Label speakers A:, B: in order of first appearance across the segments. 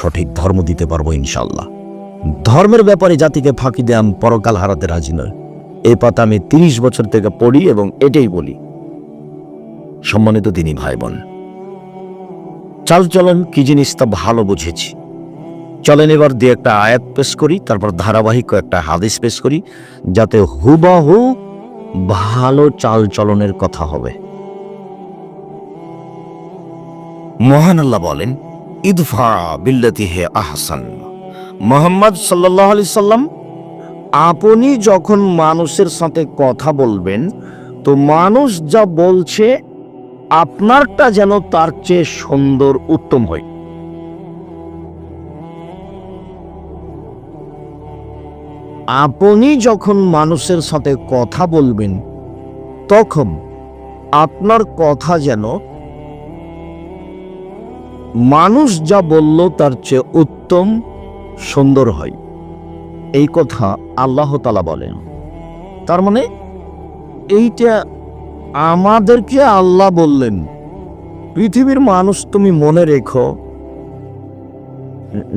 A: সঠিক ধর্ম দিতে পারব ইনশাল্লাহ ধর্মের ব্যাপারে জাতিকে ফাঁকি দেয়াম পরকাল হারাতে রাজি নয়। এই পাতা আমি তিরিশ বছর থেকে পড়ি এবং এটাই বলি। সম্মানিত তিনি ভাই বোন চালচলন কি জিনিস তা ভালো বুঝেছি। চলেন এবার দিয়ে একটা আয়াত পেশ করি, তারপর ধারাবাহিক একটা হাদিস পেশ করি, যাতে হুবাহু ভালো চাল চলনের কথা হবে। মহান আল্লাহ বলেন আপনি যখন মানুষের সাথে কথা বলবেন, তো মানুষ যা বলছে, আপনারটা যেন তার চেয়ে সুন্দর, উত্তম হয়। আপনি যখন মানুষের সাথে কথা বলবেন, তখন আপনার কথা যেন মানুষ যা বলল, তার চেয়ে উত্তম সুন্দর হয়। এই কথা আল্লাহ তালা বলেন। তার মানে এইটা আমাদেরকে আল্লাহ বললেন, পৃথিবীর মানুষ তুমি মনে রেখো,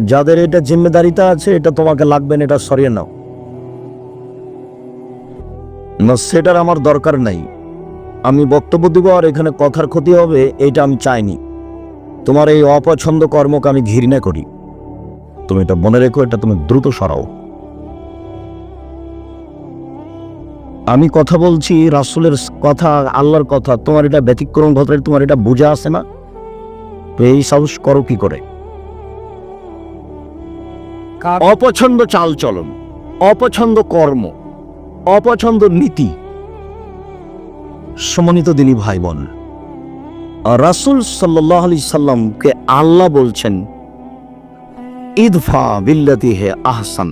A: যাদের এটা জিম্মেদারিতা আছে, এটা তোমাকে লাগবে না, এটা সরিয়ে নাও। না, সেটার আমার দরকার নাই। আমি বক্তব্য দিব আর এখানে কথার ক্ষতি হবে, এটা আমি চাইনি। তোমার এই অপছন্দ কর্মকে আমি ঘৃণা করি। তুমি এটা মনে রেখো এটা তুমি দ্রুত সরাও। আমি কথা বলছি রাসুলের কথা আল্লাহর কথা। তোমার এটা ব্যতিক্রম ঘটে তোমার এটা বোঝা আছে না। তো এই সাহস করো কি করে? অপছন্দ চাল চলন অপছন্দ কর্ম অপছন্দ নীতি। সমন্বিত দিনী ভাই বোন রাসুল সাল্লাহ আলি সাল্লামকে আল্লাহ বলছেন, ইদফা বিল্লাতি হে আহসান।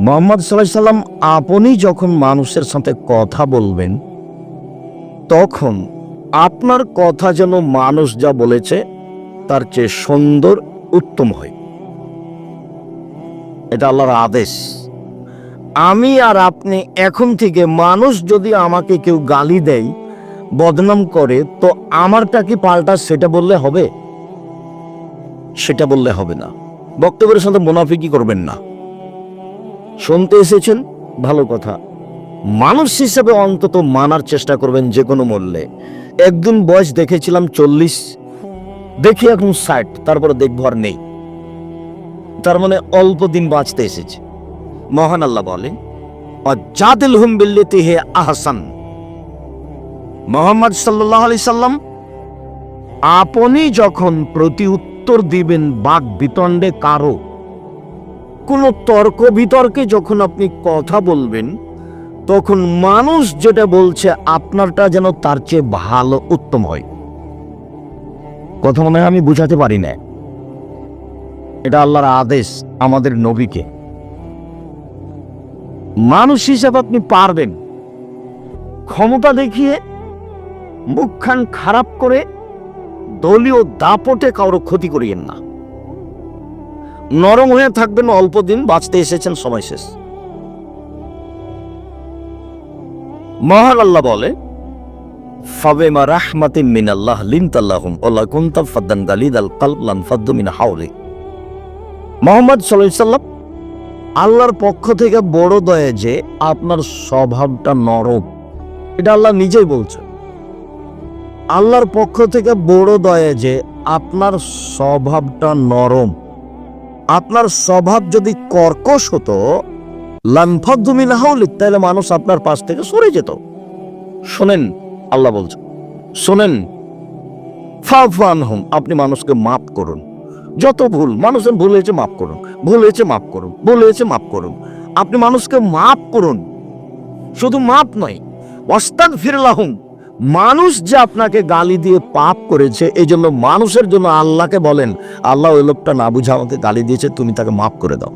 A: মোহাম্মদ সাল্লাহ সাল্লাম আপনি যখন মানুষের সাথে কথা বলবেন, তখন আপনার কথা যেন মানুষ যা বলেছে, তার চেয়ে সুন্দর, উত্তম হয়। এটা আল্লাহর আদেশ। আমি আর আপনি এখন থেকে মানুষ যদি আমাকে কেউ গালি দেয় বদনাম করে, তো আমারটা কি পাল্টা? সেটা বললে হবে? সেটা বললে হবে না। বক্তব্যের সাথে মুনাফিকি করবেন না। শুনতে এসেছেন? ভালো কথা। মানুষ হিসাবে অন্তত মানার চেষ্টা করবেন যে কোনো মূল্যে। একদিন বয়স দেখেছিলাম চল্লিশ। দেখি এখন ষাট, তারপরে দেখব আর নেই। তার মানে অল্প দিন বাঁচতে এসেছে। মহান আল্লাহ বলে অজাদিল হুম বিল্লিতি হে আহসান। মোহাম্মদ সাল্লাহ আলি সাল্লাম আপনি যখন প্রতি উত্তর দিবেন বাক বিতণ্ডে কারও, কোনো তর্ক বিতর্কে যখন আপনি কথা বলবেন, তখন মানুষ যেটা বলছে আপনারটা যেন তার চেয়ে ভালো, উত্তম হয়। কথা মনে হয় আমি বুঝাতে পারি না। এটা আল্লাহর আদেশ আমাদের নবীকে। মানুষ হিসাবে আপনি পারবেন। ক্ষমতা দেখিয়ে মুখখান খারাপ করে দলীয় দাপটে কারও ক্ষতি করিয়েন না। নরম হয়ে থাকবেন, অল্প দিন বাঁচতে এসেছেন, সময় শেষ। মহান আল্লাহ বলে, ফাবেমা রাহমাতিন মিন আল্লাহ লিনতাল্লাহুম ওলা কুনতা ফাদ্দান গালিদ আল কালব লান ফাদ্দু মিন হাওলি। মোহাম্মদ সাল্লাম আল্লাহর পক্ষ থেকে বড় দয়ে যে আপনার স্বভাবটা নরম, এটা আল্লাহ নিজেই বলছে আল্লাহর পক্ষ থেকে বড় দয়া যে আপনার স্বভাবটা নরম। আপনার স্বভাব যদি কর্কশ হতো লানফাদ্দুমি না হলে তাহলে মানুষ আপনার পাশ থেকে সরে যেত। শোনেন, আল্লাহ বলছে, শোনেন ফাফান হোম, আপনি মানুষকে মাফ করুন। যত ভুল, মানুষের ভুল হয়েছে মাফ করুন, ভুল হয়েছে মাফ করুন, ভুল হয়েছে মাফ করুন। আপনি মানুষকে মাফ করুন। শুধু মাপ নয় অস্তাদ ফিরলাহুম মানুষ যে আপনাকে গালি দিয়ে পাপ করেছে, এই জন্য মানুষের জন্য আল্লাহকে বলেন, আল্লাহ ওই লোকটা না বুঝে আমাকে গালি দিয়েছে, তুমি তাকে মাফ করে দাও।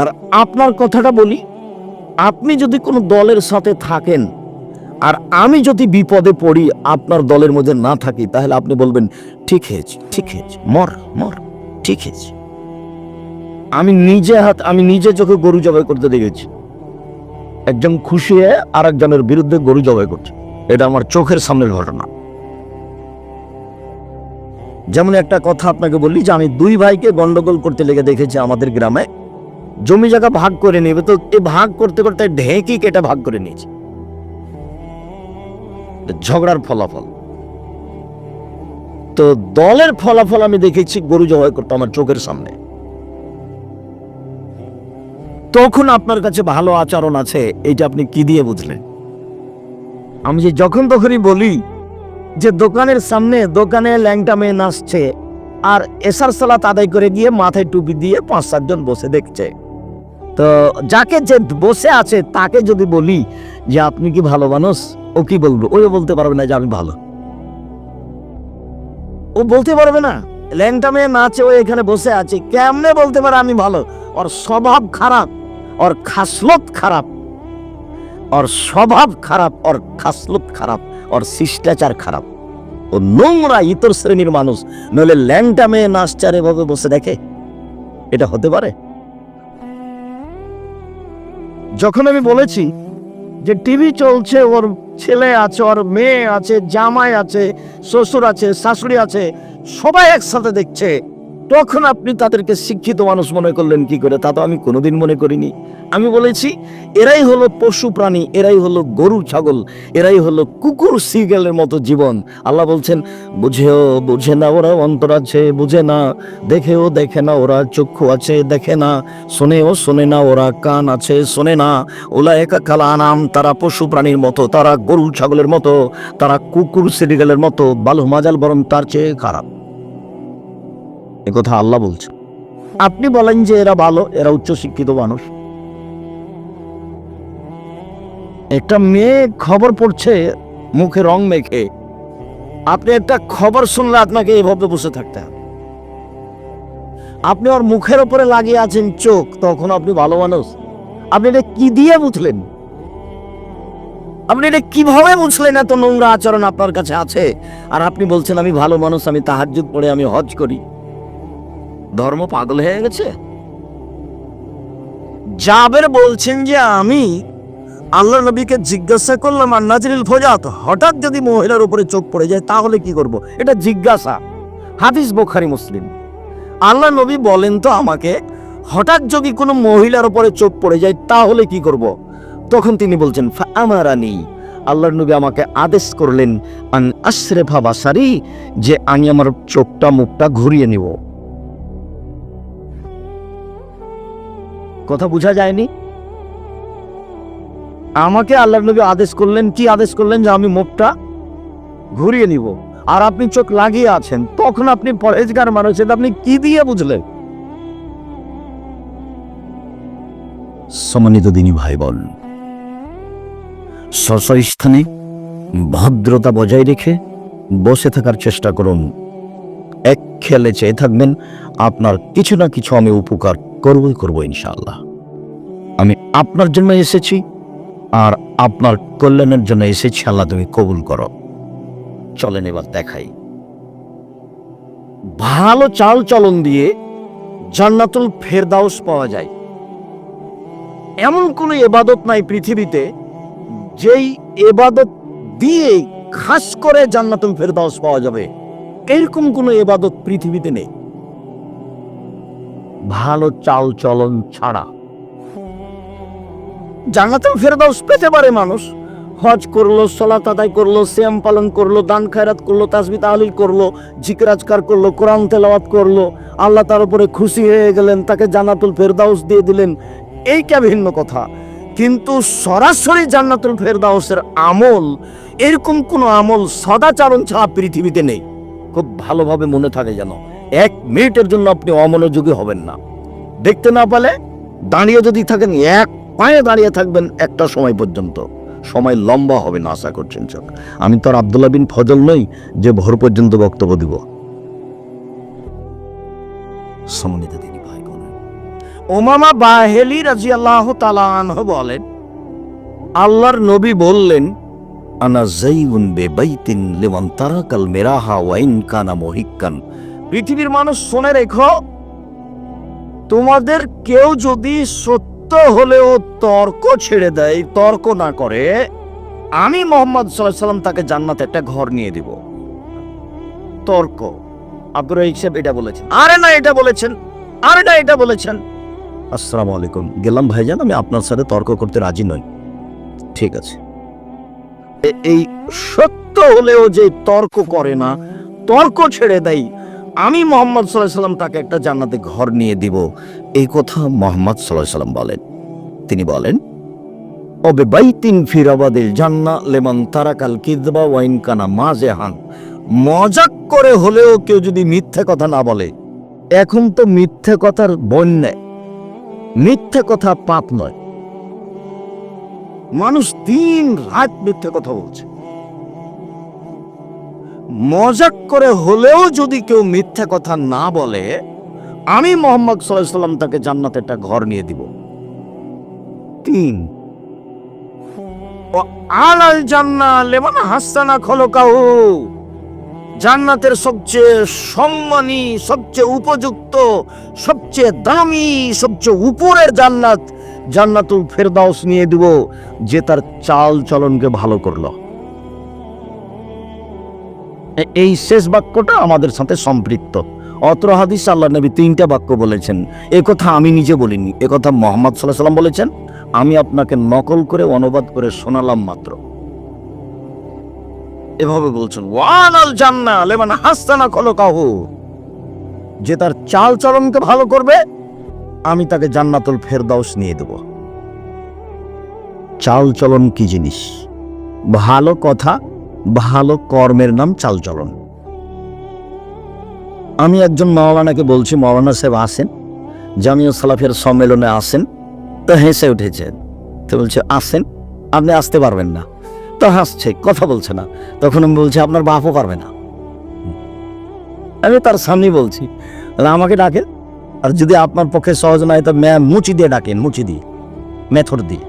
A: আর আপনার কথাটা বলি, আপনি যদি কোনো দলের সাথে থাকেন, আর আমি যদি বিপদে পড়ি, আপনার দলের মধ্যে না থাকি, তাহলে আপনি বলবেন, ঠিক হয়েছে ঠিক হয়েছে, মর মর, ঠিক হয়েছে। আমি নিজে হাত, আমি নিজে চোখে গরু জবাই করতে দেখেছি। একজন খুশি হয়ে আর একজনের বিরুদ্ধে গরু জবাই করছে। এটা আমার চোখের সামনের ঘটনা। যেমন একটা কথা আপনাকে বললি যে, আমি দুই ভাইকে গন্ডগোল করতে লেগে দেখেছি আমাদের গ্রামে। জমি জায়গা ভাগ করে নেবে তো এই ভাগ করতে করতে ঢেঁকি কেটে ভাগ করে নিয়েছে। ঝগড়ার ফলাফল। তো দলের ফলাফল আমি দেখেছি, গরু জবাই করতে আমার চোখের সামনে। তখন আপনার কাছে ভালো আচরণ আছে, এটা আপনি কি দিয়ে বুঝলেন? আমি যে যখন তখনই বলি যে দোকানের সামনে দোকানে ল্যাংটা মেয়ে নাচছে আর এসার সালাত আদায় করে গিয়ে মাথায় টুপি দিয়ে পাঁচ সাতজন বসে দেখছে। তো যাকে যে বসে আছে তাকে যদি বলি যে আপনি কি ভালো মানুষ? ও কি বলব? ওই বলতে পারবে না যে আমি ভালো। ও বলতে পারবে না। ল্যাংটা মেয়ে নাচে, ও এখানে বসে আছে, কেমনে বলতে পারে আমি ভালো? ওর স্বভাব খারাপ। ওর খাসলত খারাপ, ওর স্বভাব খারাপ, ওর খাসলত খারাপ, ওর শিষ্টাচার খারাপ। ও নোংরা ইতর শ্রেণির মানুষ, নইলে ল্যাংটা মেয়ে নাচচার এভাবে বসে দেখে। এটা হতে পারে? যখন আমি বলেছি যে টিভি চলছে, ওর ছেলে আছে, ওর মেয়ে আছে, জামাই আছে, শ্বশুর আছে, শাশুড়ি আছে, সবাই একসাথে দেখছে তখন আপনি তাদেরকে শিক্ষিত মানুষ মনে করলেন কি করে? তা তো আমি কোনোদিন মনে করিনি। আমি বলেছি, এরাই হলো পশু প্রাণী, এরাই হলো গরু, ছাগল, এরাই হলো কুকুর, সিগেলের মতো জীবন। আল্লাহ বলছেন, বুঝেও বুঝে না ওরা অন্তর আছে, বুঝে না। দেখেও দেখে না ওরা, চক্ষু আছে, দেখে না। শোনেও শোনে না ওরা, কান আছে, শোনে না। ওলা একা কালা আনাম, তারা পশু প্রাণীর মতো, তারা গরু, ছাগলের মতো, তারা কুকুর সিরিগালের মতো, বালু মাজাল বরং তার চেয়ে খারাপ। কথা আল্লাহ বলছে। আপনি বলেন যে এরা ভালো, এরা উচ্চশিক্ষিত মানুষ। একটা মেয়ে খবর পড়ছে, মুখে রং মেখে। আপনি একটা খবর শুনলে আপনাকে এভাবে বসে থাকতে হবে। আপনি ওর মুখের উপরে লাগিয়ে আছেন চোখ, তখন আপনি ভালো মানুষ। আপনি এটা কি দিয়ে বুঝলেন? আপনি এটা কীভাবে বুঝলেন এত নোংরা আচরণ আপনার কাছে আছে? আর আপনি বলছেন, আমি ভালো মানুষ, আমি তাহাজ্জুদ পড়ে, আমি হজ করি। ধর্ম পাগল হয়ে গেছে? জাবের বলছেন যে আমি আল্লাহ নবীকে জিজ্ঞাসা করলাম, আর নাজরিল ফোজাত, হঠাৎ যদি মহিলার উপরে চোখ পড়ে যায়, তাহলে কি করব? এটা জিজ্ঞাসা। হাদিস বোখারি, মুসলিম। আল্লাহ নবী বলেন তো আমাকে, হঠাৎ যদি কোনো মহিলার উপরে চোখ পড়ে যায়, তাহলে কি করব? তখন তিনি বলছেন আমারানি আল্লাহর নবী আমাকে আদেশ করলেন, আন আশরেফা বাসারি, যে আমি আমার চোখটা, মুখটা ঘুরিয়ে নিব। কথা বোঝা যায়নি? আমাকে আল্লাহ নবী আদেশ করলেন, কি আদেশ করলেন যে আমি মুখটা ঘুরিয়ে নিব। আর আপনি চোখ লাগিয়ে আছেন, তখন আপনি পরেজগার মানুষ, এটা আপনি কি দিয়ে বুঝলেন? সম্মানিত দিনী ভাই বোন স্ব স্থানে ভদ্রতা বজায় রেখে বসে থাকার চেষ্টা করুন। এক খেয়ালে চেয়ে থাকবেন, আপনার কিছু না কিছু আমি উপকার করবই করব ইনশাআল্লাহ। আমি আপনার জন্য এসেছি আর আপনার কল্যাণের জন্য এসেছি, আল্লাহ তুমি কবুল করো। চলেন এবার দেখাই। ভালো চাল চলন দিয়ে জান্নাতুল ফেরদাউস পাওয়া যায়। এমন কোনো এবাদত নাই পৃথিবীতে, যেই এবাদত দিয়ে খাস করে জান্নাতুল ফেরদাউস পাওয়া যাবে। এরকম কোনো এবাদত পৃথিবীতে নেই। ভালো চাল চলন ছাড়া। জান্নাতুল ফেরদাউস পেতে পারে মানুষ। হজ করল সলাত আদায় করল শ্যাম পালন করল দান খায়রাত করল তাসবি তাহলিল করল জিকরাজকার করল কোরআন তেলাওয়াত করল আল্লাহ তার উপরে খুশি হয়ে গেলেন তাকে জান্নাতুল ফেরদাউস দিয়ে দিলেন। এইটা ভিন্ন কথা? কিন্তু সরাসরি জান্নাতুল ফেরদাউসের আমল এরকম কোনো আমল সদাচারণ ছাড়া পৃথিবীতে নেই। খুব ভালোভাবে মনে থাকে যেন এক মিনিটের জন্য আপনি অমনোযোগী হবেন না। দেখতে না পেলে দাঁড়িয়ে যদি থাকেন, এক পায়ে দাঁড়িয়ে থাকবেন একটা সময় পর্যন্ত। সময় লম্বা হবে না, আশা করছেন চোখ। আমি তো আর আবদুল্লাহ বিন ফজল নই, যে ভোর পর্যন্ত বক্তব্য দিব। ওমামা বাহেলি রাজি আল্লাহ বলেন, আল্লাহর নবী বললেন, আনা জাইউন বেবাইতিন লিমান তারাকাল মেরাহা ওয়াইন কানা মহিক্কান। পৃথিবীর মানুষ শুনে রেখো, তোমাদের কেউ যদি সত্য হলেও তর্ক ছেড়ে দেয়, তর্ক না করে, আমি মোহাম্মদ সাল্লাম তাকে জান্নাতে একটা ঘর নিয়ে দিব। তর্ক। আব্দুর রহিক এটা বলেছেন। আরে না, এটা বলেছেন। আরে না, এটা বলেছেন। আসসালামু আলাইকুম। গেলাম ভাইজান, আমি আপনার সাথে তর্ক করতে রাজি নই। ঠিক আছে। এই সত্য হলেও যে তর্ক করে না, তর্ক ছেড়ে দেয় আমি মোহাম্মদ সাল্লাহ সাল্লাম তাকে একটা জান্নাতে ঘর নিয়ে দিব। এই কথা মোহাম্মদ সাল্লাহ সাল্লাম বলেন। তিনি বলেন, অবে বাইতিন ফিরাবাদিল জান্না লেমন তারাকাল কিদবা ওয়াইন কানা মাজেহান মজাক করে হলেও কেউ যদি মিথ্যে কথা না বলে, এখন তো মিথ্যে কথার বন্যায় মিথ্যে কথা পাপ নয়। মানুষ দিন রাত মিথ্যে কথা বলছে। মজাক করে হলেও যদি কেউ মিথ্যা কথা না বলে, আমি মোহাম্মদ সাল্লাম তাকে জান্নাতে একটা ঘর নিয়ে দিব। তিন। আলাল জান্না লেমন হাসানা খলকাহু। জান্নাতের সবচেয়ে সম্মানী, সবচেয়ে উপযুক্ত, সবচেয়ে দামি, সবচেয়ে উপরের জান্নাত জান্নাতুল ফেরদাউস নিয়ে দিব, যে তার চাল চলনকে ভালো করল। এই শেষ বাক্যটা আমাদের সাথে সম্পৃক্ত। অত্র হাদিস আল্লাহ নবী তিনটা বাক্য বলেছেন। এ কথা আমি নিজে বলিনি, এ কথা মোহাম্মদ সাল্লাহ সাল্লাম বলেছেন। আমি আপনাকে নকল করে, অনুবাদ করে শোনালাম মাত্র। এভাবে বলছেন ওয়ালাল জান্না লেমান হাসানা খলকাহু। যে তার চাল চলনকে ভালো করবে, আমি তাকে জান্নাতুল ফেরদাউস নিয়ে দেব। চাল চলন কি জিনিস? ভালো কথা ভালো কর্মের নাম চালচলন। আমি একজন মাওলানাকে বলছি মাওলানা সাহেব আসেন জামিয়া সালাফের সম্মেলনে আসেন তো হেসে উঠেছে। তো বলছে আসেন আপনি আসতে পারবেন না। তো হাসছে, কথা বলছে না। তখন আমি বলছি, আপনার বাপও পারবে না। আমি তার সামনে বলছি আমাকে ডাকেন আর যদি আপনার পক্ষে সহজ নয় তো ম্যা মুচি দিয়ে ডাকেন, মুচি দিয়ে, মেথর দিয়ে।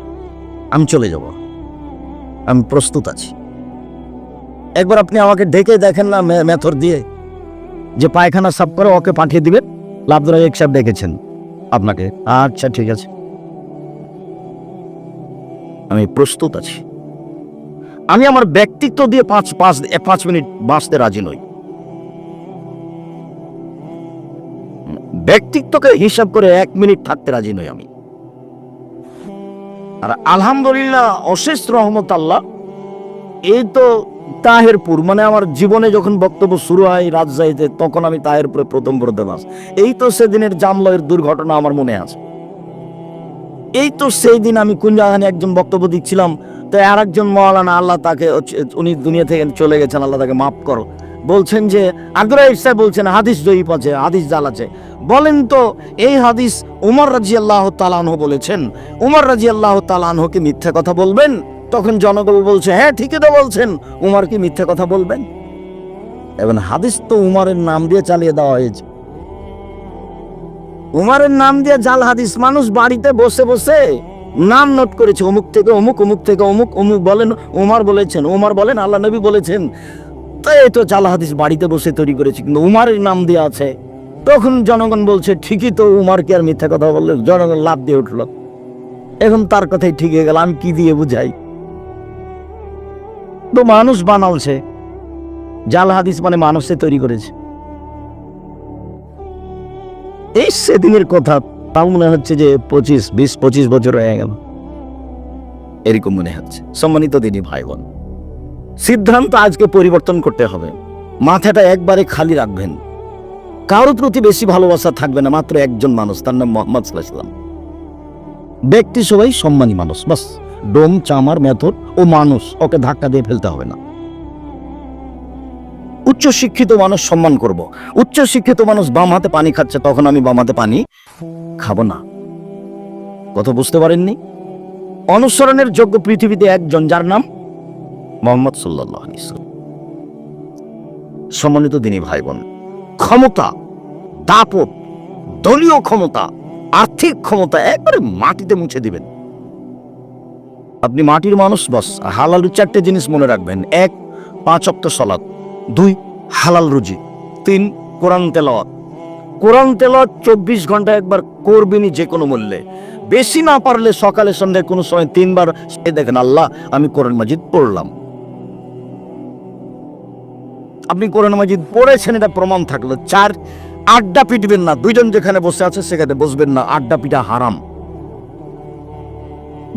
A: আমি চলে যাব। আমি প্রস্তুত আছি। একবার আপনি আমাকে ডেকে দেখেন না মেথর দিয়ে যে পায়খানা সাফ করে ওকে পাঠিয়ে দিবেন। লাভদুরা এক সাহেব ডেকেছেন আপনাকে। আচ্ছা ঠিক আছে। আমি প্রস্তুত আছি। আমি আমার ব্যক্তিত্ব দিয়ে পাঁচ পাঁচ পাঁচ মিনিট বাঁচতে রাজি নই। ব্যক্তিত্বকে হিসাব করে এক মিনিট থাকতে রাজি নই আমি। আর আলহামদুলিল্লাহ, অশেষ রহমত আল্লাহ, এই তো তাহেরপুর মানে আমার জীবনে যখন বক্তব্য শুরু হয় রাজশাহীতে, তখন আমি তাহেরপুরে প্রথম প্রদেবাস এই তো সেদিনের জামলয়ের দুর্ঘটনা আমার মনে আছে। এই তো সেই দিন আমি কোন একজন বক্তব্য দিচ্ছিলাম, তো আর একজন মৌলানা আল্লাহ তাকে উনি দুনিয়া থেকে চলে গেছেন, আল্লাহ তাকে মাফ করো। বলছেন যে আগ্রহ সাহেব বলছেন, হাদিস জয়ীপ আছে, হাদিস জাল আছে। বলেন তো, এই হাদিস উমর রাজি আল্লাহ তালানহ বলেছেন। উমর রাজি আল্লাহ তালানহকে মিথ্যা কথা বলবেন? তখন জনগণ বলছে হ্যাঁ ঠিকই তো বলছেন। উমার কি মিথ্যা কথা বলবেন? এবং হাদিস তো উমারের নাম দিয়ে চালিয়ে দেওয়া হয়েছে। উমারের নাম দিয়ে জাল হাদিস, মানুষ বাড়িতে বসে বসে নাম নোট করেছে, অমুক থেকে অমুক অমুক থেকে অমুক অমুক বলেন, উমার বলেছেন, উমার বলেন, আল্লাহ নবী বলেছেন। তো এই তো জাল হাদিস বাড়িতে বসে তৈরি করেছে, কিন্তু উমারের নাম দিয়ে আছে। তখন জনগণ বলছে, ঠিকই তো উমার কি আর মিথ্যা কথা বললে জনগণ লাভ দিয়ে উঠল। এখন তার কথাই ঠিক হয়ে গেল, আমি কি দিয়ে বুঝাই? তো মানুষ বানালছে, জাল হাদিস মানে মানুষে তৈরি করেছে। এই সেদিনের কথা তাও মনে হচ্ছে যে পঁচিশ, বিশ, পঁচিশ বছর হয়ে গেল। এরকম মনে হচ্ছে। সম্মানিত দিনী ভাই বোন সিদ্ধান্ত আজকে পরিবর্তন করতে হবে। মাথাটা একবারে খালি রাখবেন। কারোর প্রতি বেশি ভালোবাসা থাকবে না, মাত্র একজন মানুষ, তার নাম মোহাম্মদ সাল্লাম ব্যক্তি সবাই সম্মানী মানুষ, বাস। ডোম, চামার, মেথর ও মানুষ ওকে ধাক্কা দিয়ে ফেলতে হবে না। উচ্চ শিক্ষিত মানুষ সম্মান করব। উচ্চ শিক্ষিত মানুষ বাম হাতে পানি খাচ্ছে, তখন আমি বাম হাতে পানি খাব না। কথা বুঝতে পারেননি? অনুসরণের যোগ্য পৃথিবীতে একজন যার নাম মোহাম্মদ সাল্লাহ সম্মানিত দিনী ভাই বোন ক্ষমতা, দাপট, দলীয় ক্ষমতা, আর্থিক ক্ষমতা একবারে মাটিতে মুছে দিবেন। আপনি মাটির মানুষ, বস। হালাল চারটে জিনিস মনে রাখবেন। এক, পাঁচ অক্ত সলাৎ দুই, হালাল রুজি। তিন, কোরআন তেলাওয়াত। কোরআন তেলাওয়াত চব্বিশ ঘণ্টা একবার করবেনই যে কোনো মূল্যে। বেশি না পারলে সকালে সন্ধ্যায় কোনো সময় তিনবার এই দেখেন, আল্লাহ, আমি কোরআন মাজিদ পড়লাম। আপনি কোরআন মাজিদ পড়েছেন, এটা প্রমাণ থাকল। চার, আড্ডা পিটবেন না। দুইজন যেখানে বসে আছে, সেখানে বসবেন না। আড্ডা পিটা হারাম।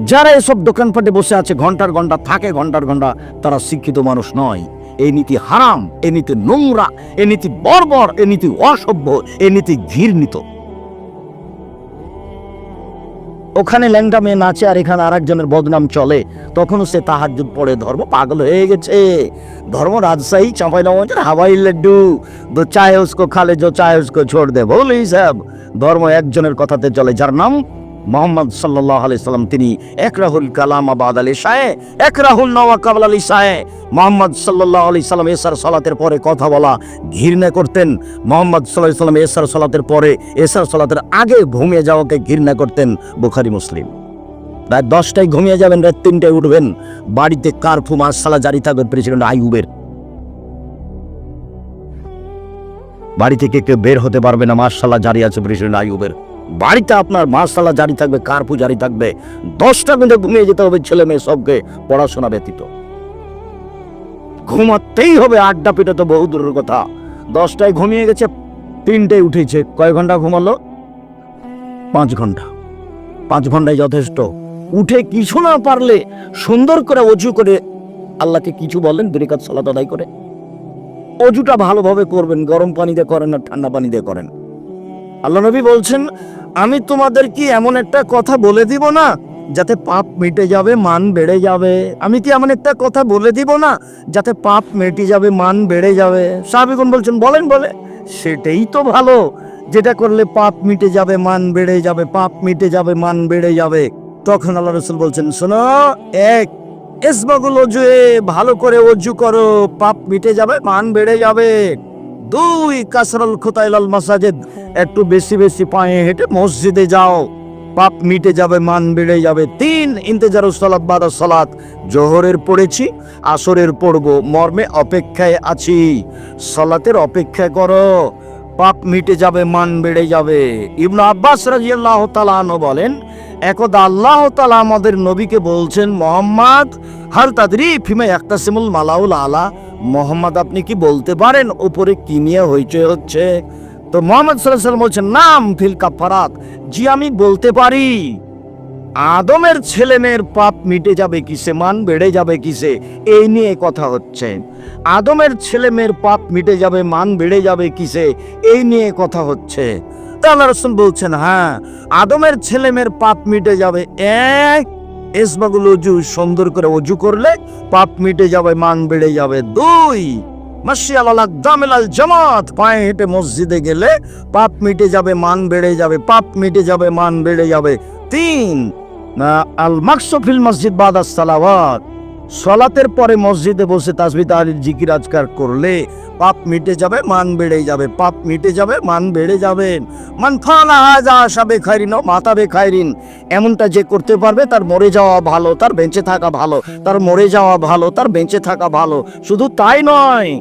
A: যারা এসব দোকানপাটে বসে আছে, ঘণ্টার ঘণ্টা থাকে, ঘণ্টার ঘণ্টা তারা শিক্ষিত মানুষ নয়। এই নীতি হারাম, এই নীতি নোংরা, এই নীতি বর্বর, এই নীতি অসভ্য, এই নীতি ঘৃণিত। ওখানে ল্যাংটা মেয়ে নাচে আর এখানে আরেকজনের বদনাম চলে। তখনও সে তাহাজুদ পড়ে ধর্ম পাগল হয়ে গেছে। ধর্ম রাজশাহী চাপাই চাঁপাইনবাবগঞ্জের হাওয়াই লাড্ডু। দো চায় উসকো খালে, জো চায় উসকো ছোড় দে, বলি সাহেব। ধর্ম একজনের কথাতে চলে, যার নাম মোহাম্মদ সাল্লাহ আলি সাল্লাম, তিনি একরাহুল কালাম আবাদ আলী শাহে, একরাহুল নওয়া কাবল আলী শাহে। মোহাম্মদ সাল্লাহ আলি সাল্লাম এসার সলাতের পরে কথা বলা, ঘৃণা করতেন। মোহাম্মদ সাল্লাহ সাল্লাম এসার সলাতের পরে, এসার সলাতের আগে ঘুমিয়ে যাওয়াকে ঘৃণা করতেন বুখারি, মুসলিম। রাত দশটায় ঘুমিয়ে যাবেন, রাত তিনটায় উঠবেন। বাড়িতে কারফু, মাসালা জারি থাকবে প্রেসিডেন্ট আইয়ুবের। বাড়ি থেকে কেউ বের হতে পারবে না মার্শাল্লাহ জারি আছে প্রেসিডেন্ট আইয়ুবের। বাড়িতে আপনার মার্শাল্লাহ জারি থাকবে, কারফু জারি থাকবে। দশটা কিন্তু ঘুমিয়ে যেতে হবে ছেলে মেয়ে সবকে পড়াশোনা ব্যতীত। ঘুমাতেই হবে আড্ডা পিঠে তো বহু দূরের কথা। দশটায় ঘুমিয়ে গেছে, তিনটায় উঠেছে। কয় ঘণ্টা ঘুমালো? পাঁচ ঘণ্টা। পাঁচ ঘন্টায় যথেষ্ট। উঠে কিছু না পারলে সুন্দর করে অজু করে আল্লাহকে কিছু বলেন, দুরিকাত সালাত আদায় করে। অজুটা ভালোভাবে করবেন, গরম পানি দিয়ে করেন না ঠান্ডা পানি দিয়ে করেন। আল্লাহ নবী বলছেন আমি তোমাদের কি এমন একটা কথা বলে দিব না, যাতে পাপ মিটে যাবে, মান বেড়ে যাবে। আমি কি এমন একটা কথা বলে দিব না, যাতে পাপ মেটে যাবে, মান বেড়ে যাবে? সাহাবিগুন বলছেন, বলেন বলে সেটাই তো ভালো, যেটা করলে পাপ মিটে যাবে, মান বেড়ে যাবে, পাপ মিটে যাবে, মান বেড়ে যাবে। তখন আল্লাহ রসুল বলছেন, শোনো, এক, এসবাগুল অজু ভালো করে অজু করো, পাপ মিটে যাবে, মান বেড়ে যাবে। দুই কাসরাল খোতাইলাল মাসাজেদ, একটু বেশি বেশি পায়ে হেঁটে মসজিদে যাও। পাপ মিটে যাবে, মান বেড়ে যাবে। তিন, ইন্তেজারুস সালাত বাদা সালাত। জোহরের পড়েছি, আসরের পড়ব, মর্মে অপেক্ষায় আছি। সালাতের অপেক্ষা করো, পাপ মিটে যাবে, মান বেড়ে যাবে। ইবনু আব্বাস রাজিয়াল্লাহ তালানো বলেন, একদা আল্লাহ তালা আমাদের নবীকে বলছেন, মোহাম্মদ হাল তাদরি ফিমে একটা সিমুল মালাউল আলা। মোহাম্মদ, আপনি কি বলতে পারেন? উপরে কি নিয়ে হইচই হচ্ছে? তো মোহাম্মদ সাল্লাম বলছেন, নাম ফিল কাফারাত জি, আমি বলতে পারি। আদমের ছেলে মেয়ের পাপ মিটে যাবে কিসে? মান বেড়ে যাবে কিসে? এই নিয়ে কথা হচ্ছে। আদমের ছেলে মেয়ের পাপ মিটে যাবে, মান বেড়ে যাবে কিসে? এই নিয়ে কথা হচ্ছে। আল্লাহ রসুল বলছেন হ্যাঁ আদমের ছেলে মেয়ের পাপ মিটে যাবে এক এসবাগুল অজু সুন্দর করে অজু করলে পাপ মিটে যাবে, মান বেড়ে যাবে। দুই জামাত, পায়ে হেঁটে মসজিদে গেলে পাপ মিটে যাবে, মান বেড়ে যাবে, পাপ মিটে যাবে, মান বেড়ে যাবে। তিন আল মাকসফিল মসজিদ বাদ সালাওয়াত। সলাতের পরে মসজিদে বসে তাসবি তাহলিল জিকির আজকার করলে পাপ মিটে যাবে, মান বেড়ে যাবে। পাপ মিটে যাবে, মান বেড়ে যাবে। মান ফালা আসাবে ও মাতাবে খাইরিন। এমনটা যে করতে পারবে তার মরে যাওয়া ভালো, তার বেঁচে থাকা ভালো, তার মরে যাওয়া ভালো, তার বেঁচে থাকা ভালো। শুধু তাই নয়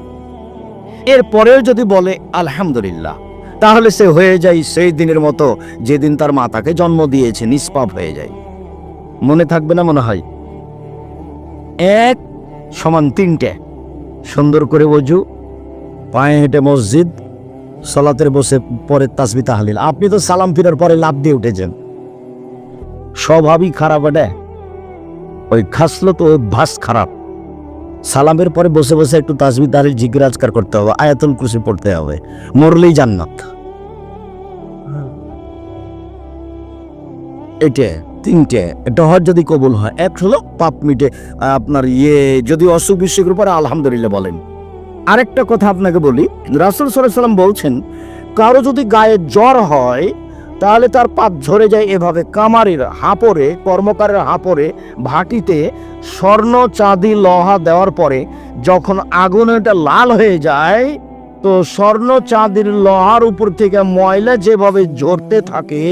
A: এর পরেও যদি বলে, আলহামদুলিল্লাহ তাহলে সে হয়ে যায় সেই দিনের মতো যেদিন তার মা তাকে জন্ম দিয়েছে, নিষ্পাপ হয়ে যায়। মনে থাকবে না মনে হয়? এক সমান তিনটে। সুন্দর করে বজু পায়ে হেঁটে মসজিদ, সলাতের বসে পরে তাসবি তাহলিল। আপনি তো সালাম ফিরার পরে লাভ দিয়ে উঠেছেন। স্বভাবই খারাপ, এটা। ওই খাসলো তো অভ্যাস খারাপ। সালামের পরে বসে বসে একটু তাসবি তাহলিল জিজ্ঞাজকার করতে হবে, আয়াতুল কুরসি পড়তে হবে, মরলেই জান্নাত। এটা তিনটে, এটা হজ যদি কবুল হয়, এক হলো পাপ মিটে, আপনার ইয়ে যদি অসুখ বিসুখের উপরে আলহামদুলিল্লাহ বলেন। আরেকটা কথা আপনাকে বলি, রাসুল সাল্লাম বলছেন, কারও যদি গায়ে জ্বর হয় তাহলে তার পাপ ঝরে যায় এভাবে। কামারের হাঁপড়ে কর্মকারের হাঁপড়ে ভাটিতে স্বর্ণ চাঁদি লোহা দেওয়ার পরে যখন আগুন এটা লাল হয়ে যায়, তো স্বর্ণ চাঁদির লোহার উপর থেকে ময়লা যেভাবে ঝরতে থাকে,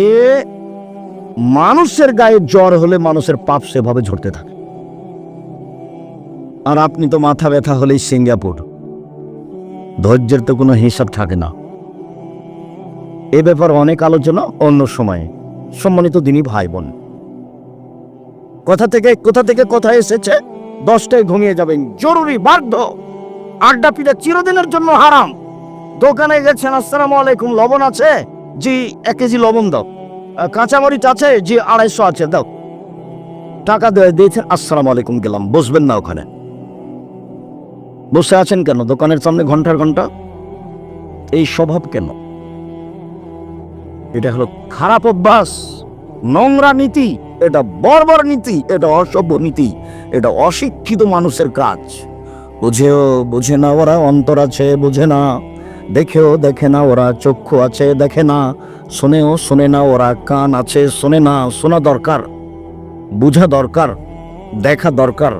A: মানুষের গায়ে জ্বর হলে মানুষের পাপ সেভাবে ঝরতে থাকে। আর আপনি তো মাথা ব্যথা হলেই সিঙ্গাপুর। ধৈর্যের তো কোনো হিসাব থাকে না। এ ব্যাপার অনেক আলোচনা, অন্য সময়ে। সম্মানিত দিনী ভাই বোন কথা থেকে, কোথা থেকে কথা এসেছে? দশটায় ঘুমিয়ে যাবেন। জরুরি বাধ্য। আড্ডা পিঠা চিরদিনের জন্য হারাম। দোকানে গেছেন, আসসালামু আলাইকুম, লবণ আছে? জি, এক কেজি লবণ দাও। কাঁচামরিচ আছে? জি, আড়াইশো আছে, দাও। টাকা দিয়ে দিয়েছেন, আসসালামু আলাইকুম গেলাম। বসবেন না ওখানে। বসে আছেন কেন? দোকানের সামনে ঘণ্টার ঘণ্টা? এই স্বভাব কেন? এটা হলো খারাপ অভ্যাস, নোংরা নীতি, এটা বর্বর নীতি, এটা অসভ্য নীতি, এটা অশিক্ষিত মানুষের কাজ। বুঝেও বুঝে না ওরা, অন্তর আছে বুঝে না। দেখেও দেখে না ওরা, চক্ষু আছে দেখে না। শোনেও শোনে না ওরা, কান আছে শোনে না, শোনা দরকার, বুঝা দরকার, দেখা দরকার।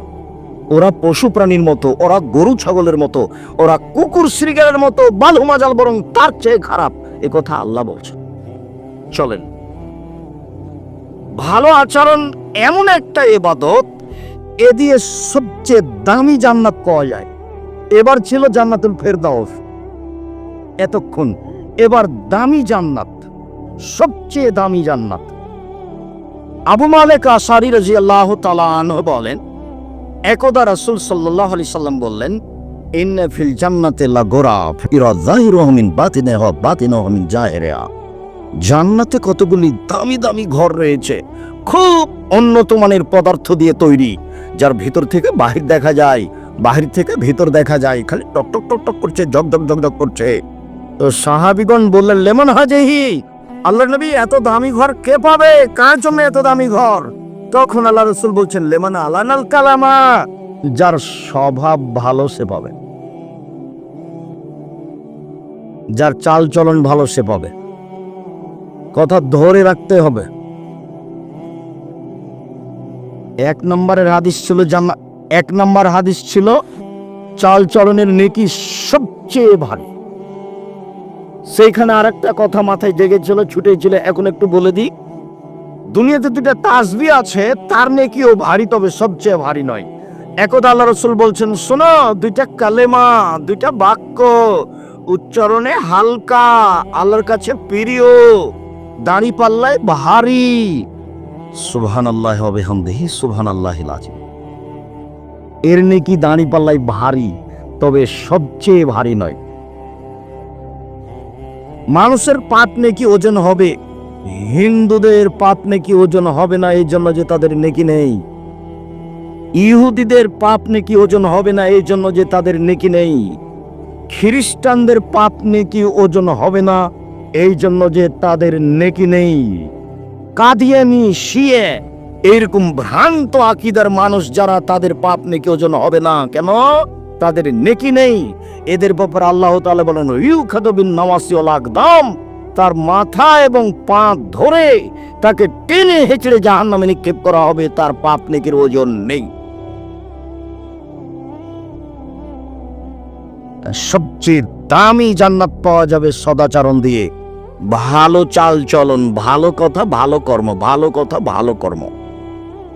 A: ওরা পশু প্রাণীর মতো, ওরা গরু ছাগলের মতো, ওরা কুকুর শ্রীগারের মতো, বালু মাজাল বরং তার চেয়ে খারাপ। এ কথা আল্লাহ বলছে চলেন। ভালো আচরণ এমন একটা এবাদত এ দিয়ে সবচেয়ে দামি জান্নাত পাওয়া যায়। এবার ছিল জান্নাতুল ফেরদাউস। এতক্ষণ এবার দামি জান্নাত, সবচেয়ে দামি জান্নাত। আবু মালেক আসারি রাজি আল্লাহ তালাহ বলেন, একদা রাসূল সাল্লাল্লাহু আলাইহি সাল্লাম বললেন, ইন্না ফিল জান্নাতি লা গোরাফ ইরা যাহিরুহু মিন বাতিনিহা ওয়া বাতিনুহু মিন জাহিরিহা। জান্নাতে কতগুলি দামি দামি ঘর রয়েছে, খুব উন্নত মানের পদার্থ দিয়ে তৈরি, যার ভিতর থেকে বাহির দেখা যায়, বাহির থেকে ভিতর দেখা যায়, খালি টক টক টক টক করছে জগ জগ জগ জগ করছে। তো সাহাবিগণ বললেন, লেমন হাজেহি, আল্লাহ নবী এত দামি ঘর কে পাবে? কার জন্য এত দামি ঘর? তখন আল্লাহ রসুল বলছেন, লেমন আলানাল কালামা, যার স্বভাব ভালো সে পাবে। যার চাল চলন ভালো সে পাবে। কথা ধরে রাখতে হবে। এক নম্বরের হাদিস ছিল এক নম্বর হাদিস ছিল চাল চলনের নেকি সবচেয়ে ভারী। সেইখানে আরেকটা কথা মাথায় জেগেছিল, ছুটেছিল, এখন একটু বলে দিই। দুনিয়াতে দুটা তাসবি আছে, তার নেকিও ভারী, তবে সবচেয়ে ভারী নয়। একদা আল্লাহ রসুল বলছেন, শোনো, দুইটা কালেমা, দুইটা বাক্য, উচ্চারণে হালকা, আল্লাহর কাছে প্রিয় দাড়ি পাল্লায় ভারী সুবহান আল্লাহ হবে হামদেহি সুবহান আল্লাহ এর নেকি দাঁড়ি পাল্লায় ভারী তবে সবচেয়ে ভারী নয়। মানুষের পাপ নেকি ওজন হবে, হিন্দুদের পাপ নেকি ওজন হবে না এই জন্য যে তাদের নেকি নেই। ইহুদিদের পাপ নেকি ওজন হবে না এই জন্য যে তাদের নেকি নেই। খ্রিস্টানদের পাপ নেকি ওজন হবে না এই জন্য যে তাদের নেকি নেই। কাদিয়ানি, শিয়ে, এরকম ভ্রান্ত আকিদার মানুষ যারা তাদের পাপ নেকি ওজন হবে না, কেন? তাদের নেকি নেই। এদের ব্যাপারে আল্লাহ তাআলা বলেন ইউ খাদবিন নামাসি তার মাথা এবং পা ধরে তাকে টেনে হেঁচড়ে জাহান্নামে নিক্ষেপ করা হবে, তার পাপ নেকির ওজন নেই। সবচেয়ে দামি জান্নাত পাওয়া যাবে সদাচরণ দিয়ে। ভালো চাল চলন, ভালো কথা, ভালো কর্ম, ভালো কথা, ভালো কর্ম।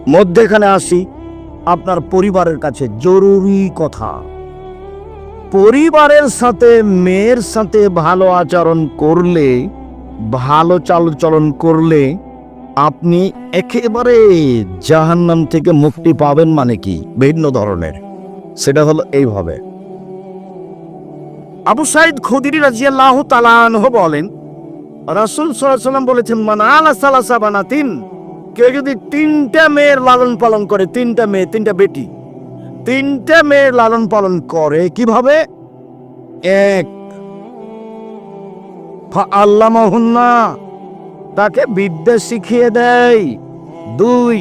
A: মধ্যেখানে আসি, আপনার পরিবারের কাছে জরুরি কথা। পরিবারের সাথে, মেয়ের সাথে ভালো আচরণ করলে, ভালো চাল চলন করলে, আপনি একেবারে জাহান্নাম থেকে মুক্তি পাবেন মানে কি? ভিন্ন ধরনের। সেটা হলো এইভাবে। আবু সাইদ খুদিরি রাজিয়াল্লাহ তালানহ বলেন রাসুল সাল্লাম বলেছেন, মানা আলা সালাসা বানাতিন কেউ যদি তিনটা মেয়ের লালন পালন করে, তিনটা মেয়ে, তিনটা বেটি, তিনটা মেয়ের লালন পালন করে কীভাবে? এক আল্লাহ তাকে বিদ্যা শিখিয়ে দেয়। দুই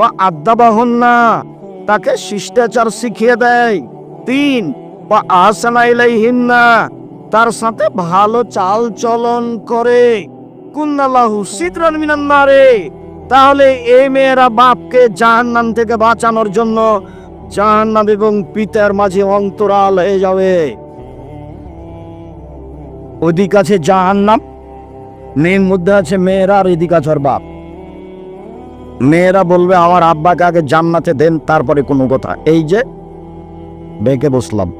A: ও আদ্যাবাহন না তাকে শিষ্টাচার শিখিয়ে দেয়। তিন ও আসানাইলাইহিন না তার সাথে ভালো চাল চলন করে। কুন্নাল্লাহু সিদরান মিনান্নারে তাহলে এই মেয়েরা বাপকে জাহান্নাম থেকে বাঁচানোর জন্য জাহান্নাম এবং পিতার মাঝে অন্তরাল হয়ে যাবে। ওদিক আছে জাহান্নাম, মেয়ের মধ্যে আছে মেয়েরা আর এদিক আছে বাপ। মেয়েরা বলবে, আমার আব্বাকে আগে জান্নাতে দেন, তারপরে কোনো কথা। এই যে, বেঁকে বসলাম।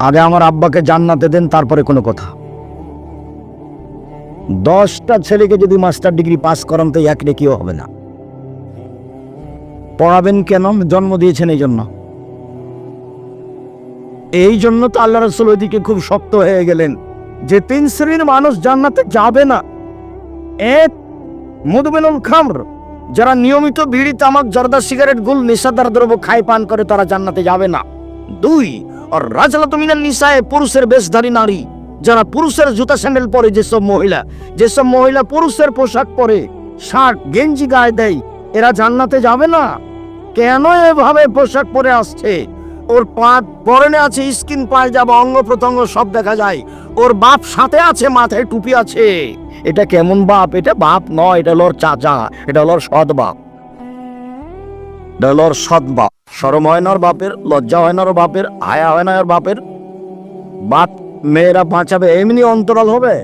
A: আগে আমার আব্বাকে জান্নাতে দেন, তারপরে কোনো কথা। দশটা ছেলেকে যদি মাস্টার ডিগ্রি পাস করান, তো এক রেখেও হবে না। পড়াবেন কেন? জন্ম দিয়েছেন এই জন্য। এই জন্য তো আল্লাহ রসুল ওইদিকে খুব শক্ত হয়ে গেলেন যে তিন শ্রেণির মানুষ জান্নাতে যাবে না। এক মধুমেনুল খামর। যারা নিয়মিত বিড়ি, তামাক, জর্দা, সিগারেট, গুল, নেশাদার দ্রব্য খায়, পান করে, তারা জান্নাতে যাবে না। দুই, আর রাজলা তুমিনার নিশায় পুরুষের বেশধারী নারী, যারা পুরুষের জুতা স্যান্ডেল পরে যেসব মহিলা যেসব মহিলা পুরুষের পোশাক পরে শার্ট, গেঞ্জি গায়ে দেয়, এরা জান্নাতে যাবে না? কেন এভাবে পোশাক পরে আসছে? ওর পা পরনে আছে স্কিন পায়জামা অঙ্গ প্রত্যঙ্গ সব দেখা যায়। ওর বাপ সাথে আছে, মাথায় টুপি আছে। এটা কেমন বাপ? এটা বাপ নয়, এটা হলো চাচা, এটা হলো সৎ বাপ। এটা হলো সৎ বাপ। সরম হয় না ওর বাপের, লজ্জা হয় না ওর বাপের আয়া হয় না ওর বাপের। বাপ, মেয়েরা বাঁচাবে, এমনি অন্তরাল হবে।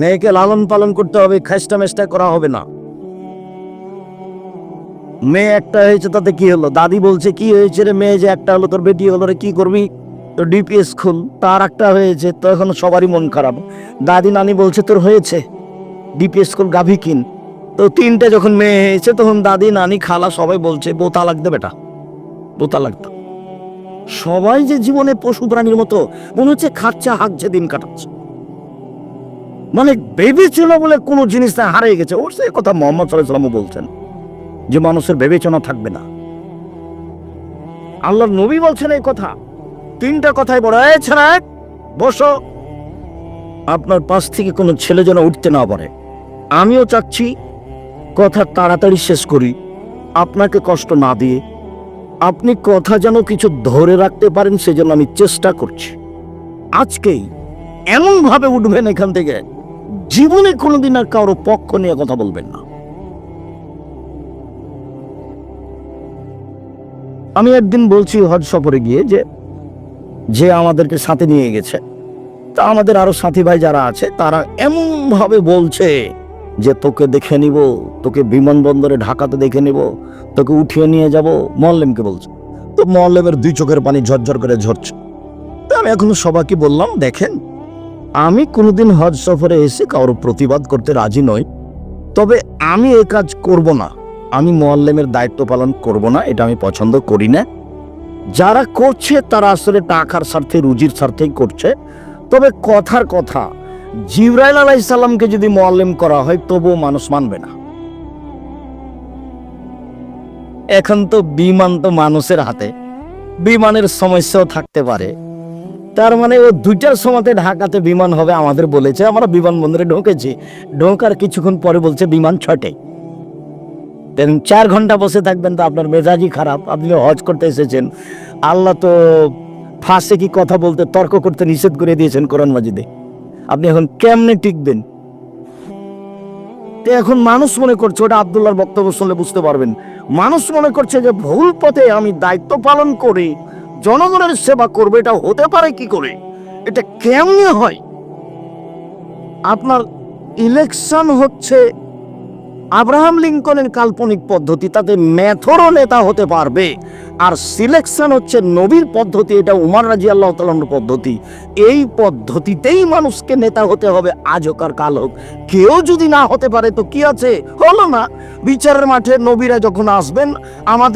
A: মেয়েকে লালন পালন করতে হবে খেষ্টা মেষ্টা করা হবে না। মেয়ে একটা হয়েছে, তাতে কি হলো? দাদি বলছে, কি হয়েছে রে মেয়ে যে একটা হলো, তোর বেটি হলো রে, কি করবি? তো ডিপিএস খুল, তার একটা হয়েছে তো এখন সবারই মন খারাপ। দাদি নানি বলছে, তোর হয়েছে। ডিপিএস খুল, গাভী কিন। তো তিনটে যখন মেয়ে হয়েছে, তখন দাদি, নানি, খালা সবাই বলছে বোতা লাগবে বেটা বোতা লাগতো সবাই যে জীবনে পশু প্রাণীর মতো, মনে হচ্ছে খাচ্ছে হাঁকছে দিন কাটাচ্ছে। মানে ভেবেছিল বলে কোনো জিনিসটা হারিয়ে গেছে। ওর সে কথা মোহাম্মদ সাল্লাহ বলছেন, যে মানুষের বিবেচনা থাকবে না। আল্লাহর নবী বলছেন এই কথা। তিনটা কথাই বড় ছেলে বসো। আপনার পাশ থেকে কোনো ছেলে যেন উঠতে না পারে। আমিও চাচ্ছি কথা তাড়াতাড়ি শেষ করি। আপনাকে কষ্ট না দিয়ে আপনি কথা যেন কিছু ধরে রাখতে পারেন, সেজন্য আমি চেষ্টা করছি। আজকেই এমনভাবে উঠবেন এখান থেকে, জীবনে কোনোদিন আর কারও পক্ষ নিয়ে কথা বলবেন না। আমি একদিন বলছি হজ সফরে গিয়ে যে যে আমাদেরকে সাথে নিয়ে গেছে। তা আমাদের আরও সাথী ভাই যারা আছে, তারা এমন ভাবে বলছে যে তোকে দেখে নিব, তোকে বিমানবন্দরে, ঢাকাতে দেখে নিব, তোকে উঠিয়ে নিয়ে যাব মল্লেমকে বলছে। তো মল্লেমের দুই চোখের পানি ঝরঝর করে ঝরছে। তো আমি এখন সবাইকে বললাম, দেখেন, আমি কোনোদিন হজ সফরে এসে কারোর প্রতিবাদ করতে রাজি নই, তবে আমি এ কাজ করব না। আমি মোয়াল্লেমের দায়িত্ব পালন করব না, এটা আমি পছন্দ করি না। যারা করছে, তারা আসলে টাকার স্বার্থে, রুজির স্বার্থেই করছে। তবে কথার কথা জিব্রাইল আলাইসাল্লামকে যদি মোয়াল্লেম করা হয়, তবুও মানুষ মানবে না। এখন তো বিমান তো মানুষের হাতে। বিমানের সমস্যাও থাকতে পারে। তার মানে ও দুইটার সময়তে ঢাকাতে বিমান হবে আমাদের বলেছে। আমরা বিমানবন্দরে ঢুকেছি। ঢোকার কিছুক্ষণ পরে বলছে বিমান দেন চার ঘণ্টা বসে থাকবেন তো আপনার মেজাজই খারাপ। আপনি হজ করতে এসেছেন। আল্লাহ তো ফাঁসে কি কথা বলতে তর্ক করতে নিষেধ করে দিয়েছেন কোরআন মাজিদে। আপনি এখন কেমনে টিকবেন? এখন মানুষ মনে করছে, ওটা আবদুল্লাহর বক্তব্য শুনলে বুঝতে পারবেন। মানুষ মনে করছে যে ভুল পথে আমি দায়িত্ব পালন করে, জনগণের সেবা করবে, এটা হতে পারে কি করে? এটা কেমনে হয়? আপনার ইলেকশন হচ্ছে আব্রাহাম লিঙ্কনের কাল্পনিক পদ্ধতি তাতে ম্যাথরও নেতা হতে পারবে। আর সিলেকশন হচ্ছে নবীর পদ্ধতি, এটা উমার রাজি আল্লাহ তালার পদ্ধতি। এই পদ্ধতিতেই মানুষকে নেতা হতে হবে আজ হোক আর কাল হোক। কেউ যদি না হতে পারে তো কি আছে? হলো না। বিচারের মাঠে নবীরা যখন আসবেন, আমাদের